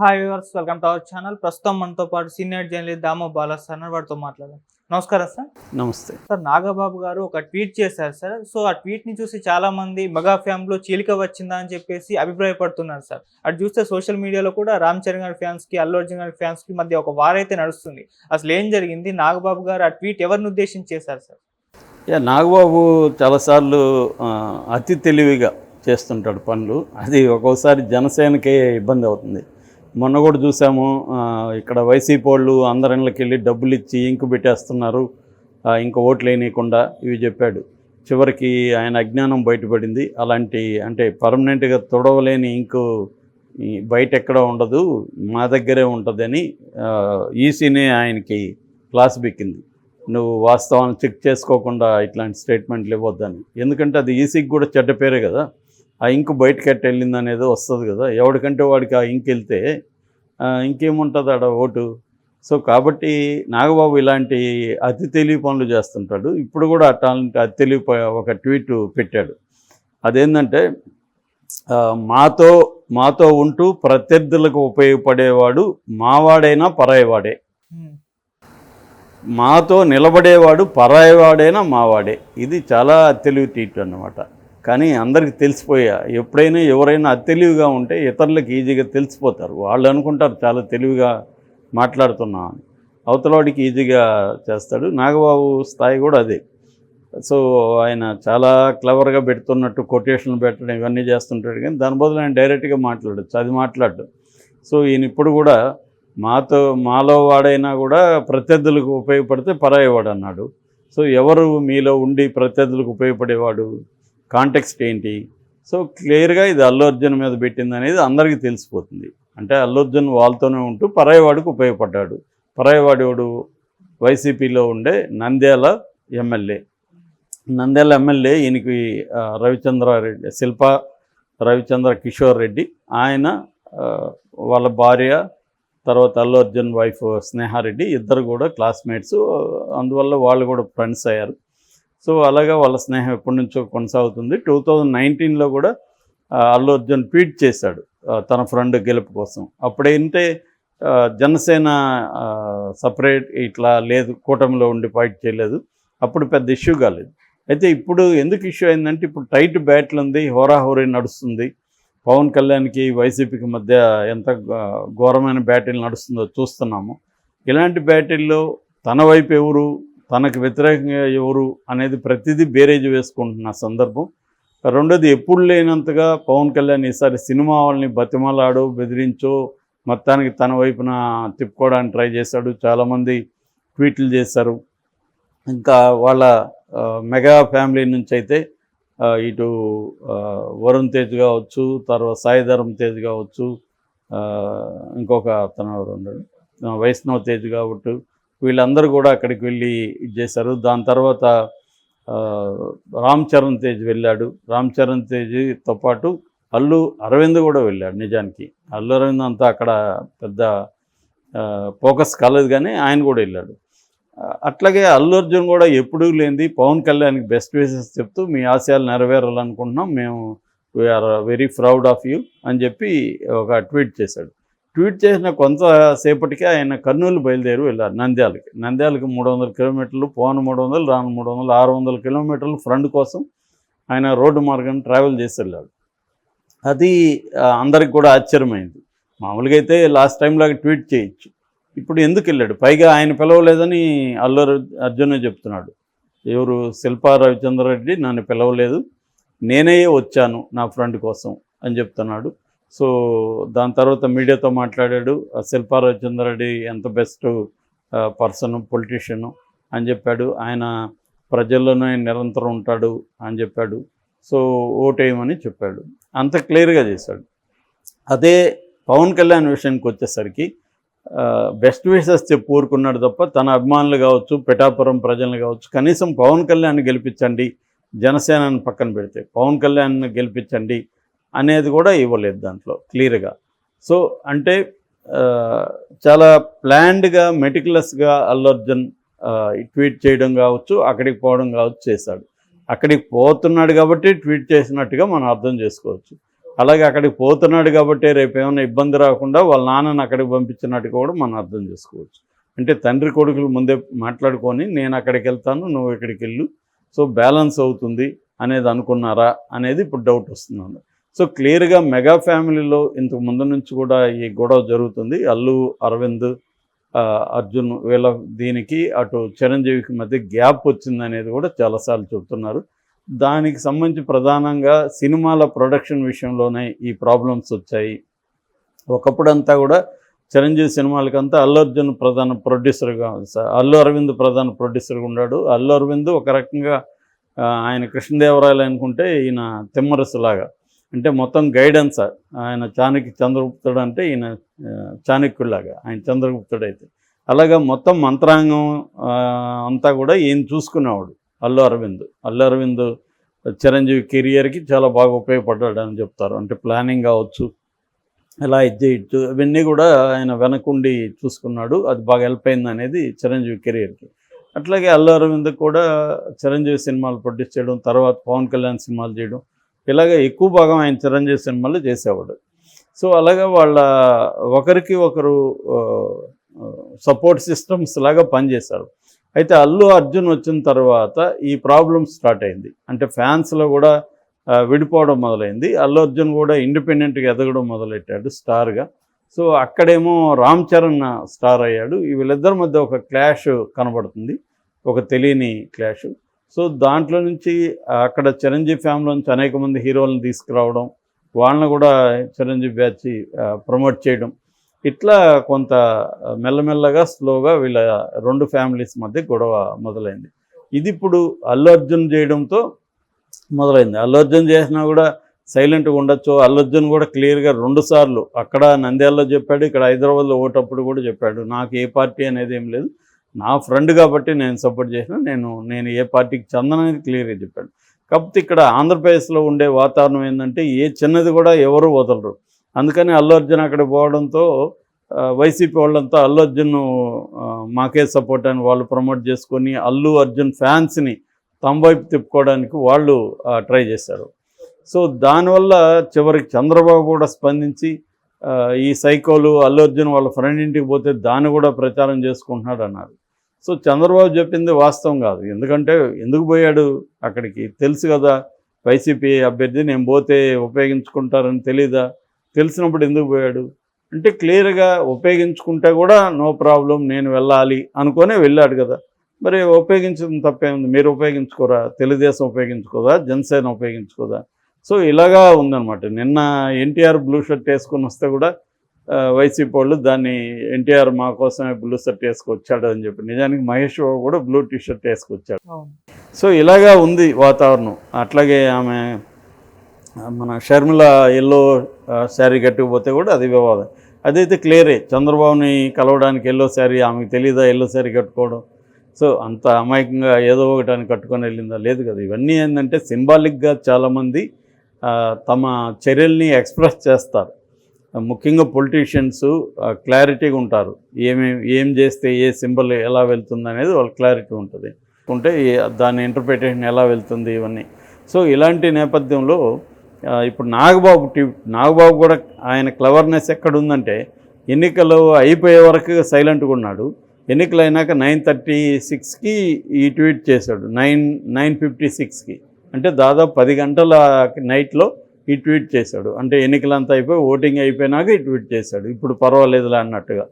Hi viewers welcome to our channel ప్రస్తుతం మనతో పాటు సీనియర్ జర్నలిస్ట్ దామో సార్ అని వాడితో మాట్లాడాం నమస్కారం సార్. నమస్తే. సార్ నాగబాబు గారు ఒక ట్వీట్ చేశారు సార్. సో ఆ ట్వీట్ని చూసి చాలా మంది మెగా ఫ్యామ్లో చీలిక వచ్చిందా అని చెప్పేసి అభిప్రాయపడుతున్నారు సార్. అటు చూస్తే సోషల్ మీడియాలో కూడా రామ్ చరణ్ గారి ఫ్యాన్స్కి అల్లు అర్జున్ గారి ఫ్యాన్స్కి మధ్య ఒక వారైతే నడుస్తుంది. అసలు ఏం జరిగింది? నాగబాబు గారు ఆ ట్వీట్ ఎవరిని ఉద్దేశించి చేశారు సార్? యా నాగబాబు చాలాసార్లు అతి తెలివిగా చేస్తుంటాడు పనులు. అది ఒక్కోసారి జనసేనకే ఇబ్బంది అవుతుంది. మొన్న కూడా చూసాము ఇక్కడ వైసీపీ వాళ్ళు అందరిళ్ళకి వెళ్ళి డబ్బులు ఇచ్చి ఇంకు పెట్టేస్తున్నారు. ఇంక ఇంకా ఓట్లు వేయనీయకుండా ఇవి చెప్పాడు. చివరికి ఆయన అజ్ఞానం బయటపడింది. అలాంటి అంటే పర్మనెంట్గా తొడవలేని ఇంకు బయట ఎక్కడ ఉండదు మా దగ్గరే ఉంటుందని ఈసీనే ఆయనకి క్లాస్ బిక్కింది. నువ్వు వాస్తవాన్ని చెక్ చేసుకోకుండా ఇట్లాంటి స్టేట్మెంట్లు ఇవ్వద్దని. ఎందుకంటే అది ఈసీకి కూడా చెడ్డ పేరే కదా. ఆ ఇంకు బయటకి ఎట్ట వెళ్ళింది అనేది వస్తుంది కదా. ఎవరికంటే వాడికి ఆ ఇంకు వెళ్తే ఇంకేముంటుంది ఆడ ఓటు? సో కాబట్టి నాగబాబు ఇలాంటి అతి తెలివి పనులు చేస్తుంటాడు. ఇప్పుడు కూడా అట్లాంటి అతి తెలివి ప- ఒక ట్వీట్ పెట్టాడు. అదేంటంటే మాతో మాతో ఉంటూ ప్రత్యర్థులకు ఉపయోగపడేవాడు మావాడైనా పరాయివాడే. మాతో నిలబడేవాడు పరాయివాడైనా మావాడే. ఇది చాలా తెలివి ట్వీట్ అన్నమాట కానీ అందరికి తెలిసిపోయా ఎప్పుడైనా ఎవరైనా అతెలివిగా ఉంటే ఇతరులకు ఈజీగా తెలిసిపోతారు. వాళ్ళు అనుకుంటారు చాలా తెలివిగా మాట్లాడుతున్నా అని. అవతలవాడికి ఈజీగా చేస్తాడు. నాగబాబు స్థాయి కూడా అదే. సో ఆయన చాలా క్లవర్గా పెడుతున్నట్టు కొటేషన్లు పెట్టడం ఇవన్నీ చేస్తుంటాడు కానీ దాని బదులు ఆయన డైరెక్ట్గా మాట్లాడచ్చు. అది మాట్లాడు. సో ఈయన ఇప్పుడు కూడా మాతో మాలో వాడైనా కూడా ప్రత్యర్థులకు ఉపయోగపడితే పరాయవాడు అన్నాడు. సో ఎవరు మీలో ఉండి ప్రత్యర్థులకు ఉపయోగపడేవాడు? కాంటెక్స్ట్ ఏంటి? సో క్లియర్గా ఇది అల్లు అర్జున్ మీద పెట్టింది అనేది అందరికీ తెలిసిపోతుంది. అంటే అల్లు అర్జున్ వాళ్ళతోనే ఉంటూ పరాయవాడికి ఉపయోగపడ్డాడు. పరాయవాడు వైసీపీలో ఉండే నంద్యాల ఎమ్మెల్యే. నంద్యాల ఎమ్మెల్యే ఈయనకి రవిచంద్రారెడ్డి శిల్ప రవిచంద్ర కిషోర్ రెడ్డి ఆయన వాళ్ళ భార్య తర్వాత అల్లు అర్జున్ వైఫ్ స్నేహారెడ్డి ఇద్దరు కూడా క్లాస్మేట్స్. అందువల్ల వాళ్ళు కూడా ఫ్రెండ్స్ అయ్యారు. సో అలాగా వాళ్ళ స్నేహం ఎప్పటి నుంచో కొనసాగుతుంది. టూ థౌజండ్ నైన్టీన్లో కూడా అల్లు అర్జున్ ట్వీట్ చేశాడు తన ఫ్రెండ్ గెలుపు కోసం. అప్పుడేంటే జనసేన సపరేట్ ఇట్లా లేదు కూటమిలో ఉండి ఫైట్ చేయలేదు. అప్పుడు పెద్ద ఇష్యూ కాలేదు. అయితే ఇప్పుడు ఎందుకు ఇష్యూ అయిందంటే ఇప్పుడు టైట్ బ్యాట్లు ఉంది హోరాహోరీ నడుస్తుంది. పవన్ కళ్యాణ్కి వైసీపీకి మధ్య ఎంత ఘోరమైన బ్యాటిల్ నడుస్తుందో చూస్తున్నాము. ఇలాంటి బ్యాటిల్లో తన వైపు ఎవరు తనకు వ్యతిరేకంగా ఎవరు అనేది ప్రతిదీ బేరేజ్ వేసుకుంటున్న సందర్భం. రెండోది ఎప్పుడు లేనంతగా పవన్ కళ్యాణ్ ఈసారి సినిమా వాళ్ళని బతిమలాడో బెదిరించో మొత్తానికి తన వైపున తిప్పుకోవడానికి ట్రై చేశాడు. చాలామంది ట్వీట్లు చేశారు. ఇంకా వాళ్ళ మెగా ఫ్యామిలీ నుంచి అయితే ఇటు వరుణ్ తేజ్ కావచ్చు తర్వాత సాయిధరం తేజ్ కావచ్చు ఇంకొక అతను ఉన్నాడు వైష్ణవ్ తేజ్ కావచ్చు వీళ్ళందరూ కూడా అక్కడికి వెళ్ళి ఇది చేశారు. దాని తర్వాత రామ్ చరణ్ తేజ్ వెళ్ళాడు. రామ్ చరణ్ తేజ్తో పాటు అల్లు అరవింద్ కూడా వెళ్ళాడు నిజానికి. అల్లు అరవింద్ అంతా అక్కడ పెద్ద ఫోకస్ కాలేదు కానీ ఆయన కూడా వెళ్ళాడు. అట్లాగే అల్లు అర్జున్ కూడా ఎప్పుడూ లేనిది పవన్ కళ్యాణ్కి బెస్ట్ విషెస్ చెప్తూ మీ ఆశయాలు నెరవేరాలనుకుంటున్నాం. మేము we are very proud of you అని చెప్పి ఒక ట్వీట్ చేశాడు. ట్వీట్ చేసిన కొంతసేపటికి ఆయన కర్నూలు బయలుదేరి వెళ్ళారు నంద్యాలకి. నంద్యాలకి మూడు వందల కిలోమీటర్లు పోను మూడు వందలు రాను మూడు వందలు ఆరు వందల కిలోమీటర్లు ఫ్రంట్ కోసం ఆయన రోడ్డు మార్గం ట్రావెల్ చేసి వెళ్ళాడు. అది అందరికి కూడా ఆశ్చర్యమైంది. మామూలుగా అయితే లాస్ట్ టైంలాగా ట్వీట్ చేయొచ్చు. ఇప్పుడు ఎందుకు వెళ్ళాడు? పైగా ఆయన పిలవలేదని అల్లు అర్జునే చెప్తున్నాడు. ఎవరు? శిల్పా రవిచంద్రరెడ్డి నన్ను పిలవలేదు. నేనే వచ్చాను నా ఫ్రెండ్ కోసం అని చెప్తున్నాడు. సో దాని తర్వాత మీడియాతో మాట్లాడాడు ఆ శిల్పా రవిచంద్రరెడ్డి ఎంత బెస్ట్ పర్సన్ పొలిటీషియను అని చెప్పాడు. ఆయన ప్రజల్లోనే నిరంతరం ఉంటాడు అని చెప్పాడు. సో ఓటేయమని చెప్పాడు. అంత క్లియర్గా చేశాడు. అదే పవన్ కళ్యాణ్ విషయానికి వచ్చేసరికి బెస్ట్ విషెస్ చెప్పి ఊరుకున్నాడు తప్ప తన అభిమానులు కావచ్చు పిఠాపురం ప్రజలను కావచ్చు కనీసం పవన్ కళ్యాణ్ గెలిపించండి జనసేనని పక్కన పెడితే పవన్ కళ్యాణ్ గెలిపించండి అనేది కూడా ఇవ్వలేదు దాంట్లో క్లియర్గా. సో అంటే చాలా ప్లాన్డ్గా మెటికులస్గా అల్లు అర్జున్ ట్వీట్ చేయడం కావచ్చు అక్కడికి పోవడం కావచ్చు చేశాడు. అక్కడికి పోతున్నాడు కాబట్టి ట్వీట్ చేసినట్టుగా మనం అర్థం చేసుకోవచ్చు. అలాగే అక్కడికి పోతున్నాడు కాబట్టి రేపు ఏమైనా ఇబ్బంది రాకుండా వాళ్ళ నాన్నని అక్కడికి పంపించినట్టు కూడా మనం అర్థం చేసుకోవచ్చు. అంటే తండ్రి కొడుకులు ముందే మాట్లాడుకొని నేను అక్కడికి వెళ్తాను నువ్వు ఇక్కడికి వెళ్ళు. సో బ్యాలెన్స్ అవుతుంది అనేది అనుకున్నారా అనేది ఇప్పుడు డౌట్ వస్తున్నాను సో క్లియర్గా మెగా ఫ్యామిలీలో ఇంతకు ముందు నుంచి కూడా ఈ గొడవ జరుగుతుంది. అల్లు అరవింద్ అర్జున్ వీళ్ళ దీనికి అటు చిరంజీవికి మధ్య గ్యాప్ వచ్చిందనేది కూడా చాలాసార్లు చెబుతున్నారు. దానికి సంబంధించి ప్రధానంగా సినిమాల ప్రొడక్షన్ విషయంలోనే ఈ ప్రాబ్లమ్స్ వచ్చాయి. ఒకప్పుడంతా కూడా చిరంజీవి సినిమాలకంతా అల్లు అర్జున్ ప్రధాన ప్రొడ్యూసర్గా అల్లు అరవింద్ ప్రధాన ప్రొడ్యూసర్గా ఉన్నాడు. అల్లు అరవింద్ ఒక రకంగా ఆయన కృష్ణదేవరాయలు అనుకుంటే ఈయన తిమ్మరసులాగా. అంటే మొత్తం గైడెన్స్ ఆయన చాణక్య చంద్రగుప్తుడు అంటే ఈయన ఆ, చాణక్యులాగా ఆయన చంద్రగుప్తుడు అయితే. అలాగా మొత్తం మంత్రాంగం అంతా కూడా ఈయన చూసుకునేవాడు అల్లు అరవింద్. అల్లు అరవింద్ చిరంజీవి కెరియర్కి చాలా బాగా ఉపయోగపడ్డాడు అని చెప్తారు. అంటే ప్లానింగ్ కావచ్చు ఎలా ఇది చేయొచ్చు ఇవన్నీ కూడా ఆయన వెనకుండి చూసుకున్నాడు. అది బాగా హెల్ప్ అయింది అనేది చిరంజీవి కెరియర్కి అట్లాగే అల్లు అరవింద్ కూడా చిరంజీవి సినిమాలు ప్రొడ్యూస్ చేయడం తర్వాత పవన్ కళ్యాణ్ సినిమాలు చేయడం ఇలాగ ఎక్కువ భాగం ఆయన చిరంజీవి సినిమాలు చేసేవాడు. సో అలాగా వాళ్ళ ఒకరికి ఒకరు సపోర్ట్ సిస్టమ్స్ లాగా పనిచేశారు. అయితే అల్లు అర్జున్ వచ్చిన తర్వాత ఈ ప్రాబ్లం స్టార్ట్ అయింది. అంటే ఫ్యాన్స్లో కూడా విడిపోవడం మొదలైంది. అల్లు అర్జున్ కూడా ఇండిపెండెంట్గా ఎదగడం మొదలెట్టాడు స్టార్గా. సో అక్కడేమో రామ్ చరణ్ స్టార్ అయ్యాడు. వీళ్ళిద్దరి మధ్య ఒక క్లాష్ కనబడుతుంది. ఒక తెలియని క్లాష్. సో దాంట్లో నుంచి అక్కడ చిరంజీవి ఫ్యామిలీ నుంచి అనేక మంది హీరోలను తీసుకురావడం వాళ్ళని కూడా చిరంజీవి బ్యాచ్ ప్రమోట్ చేయడం. ఇట్లా కొంత మెల్లమెల్లగా స్లోగా వీళ్ళ రెండు ఫ్యామిలీస్ మధ్య గొడవ మొదలైంది. ఇది ఇప్పుడు అల్లు అర్జున్ చేయడంతో మొదలైంది. అల్లు అర్జున్ చేసినా కూడా సైలెంట్గా ఉండొచ్చు. అల్లు అర్జున్ కూడా క్లియర్గా రెండు సార్లు అక్కడ నంద్యాలలో చెప్పాడు ఇక్కడ హైదరాబాద్లో ఓటప్పుడు కూడా చెప్పాడు నాకు ఏ పార్టీ అనేది ఏం లేదు. నా ఫ్రెండ్ కాబట్టి నేను సపోర్ట్ చేసిన నేను నేను ఏ పార్టీకి చెందననేది క్లియర్గా చెప్పాను కాకపోతే ఇక్కడ ఆంధ్రప్రదేశ్లో ఉండే వాతావరణం ఏంటంటే ఏ చిన్నది కూడా ఎవరు వదలరు. అందుకని అల్లు అర్జున్ అక్కడ పోవడంతో వైసీపీ వాళ్ళంతా అల్లు అర్జున్ మాకే సపోర్ట్ అని వాళ్ళు ప్రమోట్ చేసుకొని అల్లు అర్జున్ ఫ్యాన్స్ని తమ వైపు తిప్పుకోవడానికి వాళ్ళు ట్రై చేశారు. సో దానివల్ల చివరికి చంద్రబాబు కూడా స్పందించి ఈ సైకోలు అల్లు అర్జున్ వాళ్ళ ఫ్రెండ్ ఇంటికి పోతే దాన్ని కూడా ప్రచారం చేసుకుంటున్నాడు అన్నారు సో చంద్రబాబు చెప్పింది వాస్తవం కాదు. ఎందుకంటే ఎందుకు పోయాడు అక్కడికి? తెలుసు కదా వైసీపీ అభ్యర్థి నేను పోతే ఉపయోగించుకుంటారని తెలీదా? తెలిసినప్పుడు ఎందుకు పోయాడు? అంటే క్లియర్గా ఉపయోగించుకుంటే కూడా నో ప్రాబ్లం నేను వెళ్ళాలి అనుకునే వెళ్ళాడు కదా. మరి ఉపయోగించడం తప్పేముంది మీరు ఉపయోగించుకోరా? తెలుగుదేశం ఉపయోగించుకోదా? జనసేన ఉపయోగించుకోదా? సో ఇలాగా ఉందన్నమాట. నిన్న ఎన్టీఆర్ బ్లూ షర్ట్ వేసుకొని వస్తే కూడా వైసీపీ వాళ్ళు దాన్ని ఎన్టీఆర్ మా కోసమే బ్లూ షర్ట్ వేసుకొచ్చాడు అని చెప్పి. నిజానికి మహేష్ బాబు కూడా బ్లూ టీ షర్ట్ వేసుకొచ్చాడు సో ఇలాగా ఉంది వాతావరణం. అట్లాగే ఆమె మన షర్మిల ఎల్లో శారీ కట్టుకుపోతే కూడా అది వివాదం. అదైతే క్లియరే. చంద్రబాబుని కలవడానికి ఎల్లో శారీ ఆమెకు తెలియదా ఎల్లో శారీ కట్టుకోవడం. సో అంత అమాయకంగా ఏదో ఒకటి అని కట్టుకొని వెళ్ళిందా? లేదు కదా. ఇవన్నీ ఏంటంటే సింబాలిక్గా చాలామంది తమ చర్యల్ని ఎక్స్ప్రెస్ చేస్తారు. ముఖ్యంగా పొలిటీషియన్స్ క్లారిటీగా ఉంటారు. ఏమేమి ఏం చేస్తే ఏ సింబల్ ఎలా వెళ్తుంది అనేది వాళ్ళ క్లారిటీ ఉంటుంది. ఉంటే దాని ఇంటర్ప్రిటేషన్ ఎలా వెళ్తుంది ఇవన్నీ. సో ఇలాంటి నేపథ్యంలో ఇప్పుడు నాగబాబు టీ నాగబాబు కూడా ఆయన క్లవర్నెస్ ఎక్కడ ఉందంటే ఎన్నికలు అయిపోయే వరకు సైలెంట్గా ఉన్నాడు. ఎన్నికలు అయినాక నైన్ థర్టీ సిక్స్కి ఈ ట్వీట్ చేశాడు. నైన్ నైన్ ఫిఫ్టీ సిక్స్కి. అంటే దాదాపు పది గంటల నైట్లో ఈ ట్వీట్ చేశాడు. అంటే ఎన్నికలంతా అయిపోయి ఓటింగ్ అయిపోయినాక ఈ ట్వీట్ చేశాడు. ఇప్పుడు పర్వాలేదులే అన్నట్టుగా.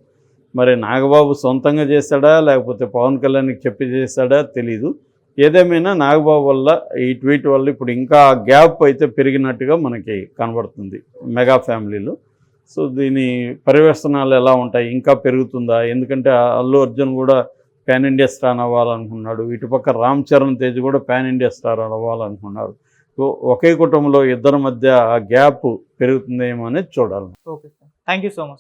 మరి నాగబాబు సొంతంగా చేశాడా? లేకపోతే పవన్ కళ్యాణ్కి చెప్పి చేశాడా? తెలీదు. ఏదేమైనా నాగబాబు వల్ల ఈ ట్వీట్ వల్ల ఇప్పుడు ఇంకా గ్యాప్ అయితే పెరిగినట్టుగా మనకి కనబడుతుంది మెగా ఫ్యామిలీలో. సో దీని పరివర్తనాలు ఎలా ఉంటాయి? ఇంకా పెరుగుతుందా? ఎందుకంటే అల్లు అర్జున్ కూడా ప్యాన్ ఇండియా స్టార్ అవ్వాలనుకున్నాడు. ఇటుపక్క రామ్ చరణ్ తేజ్ కూడా ప్యాన్ ఇండియా స్టార్ అవ్వాలనుకున్నారు. ఒకే కుటుంబంలో ఇద్దరి మధ్య ఆ గ్యాప్ పెరుగుతుందేమో అనేది చూడాలి. Okay sir. Thank you so much